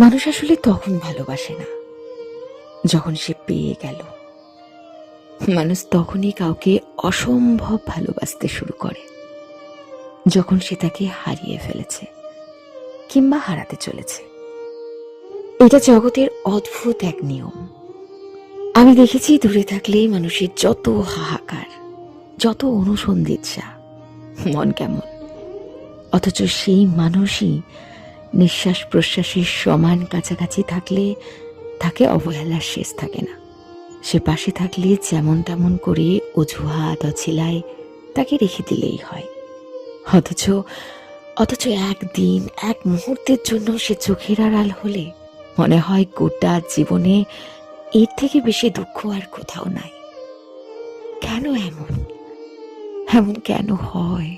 মানুষ আসলে তখন ভালোবাসে না, যখন সে পেয়ে গেল। মানুষ তখনই কাউকে অসম্ভব ভালোবাসতে শুরু করে, যখন সে তাকে হারিয়ে ফেলেছে কিংবা হারাতে চলেছে। এটা জগতের অদ্ভুত এক নিয়ম। আমি দেখেছি দূরে থাকলেই মানুষের যত হাহাকার, যত অনুসন্ধিৎসা, মন কেমন। অথচ সেই মানুষই নিঃশ্বাস প্রশ্বাসের সমান কাছাকাছি থাকলে তাকে অবহেলার শেষ থাকে না। সে পাশে থাকলে যেমন তেমন করে অজুহাত, অছিলায় তাকে রেখে দিলেই হয়। অথচ অথচ একদিন, এক মুহূর্তের জন্য সে চোখের আড়াল হলে মনে হয় গোটা জীবনে এর থেকে বেশি দুঃখ আর কোথাও নাই। কেন এমন? এমন কেন হয়?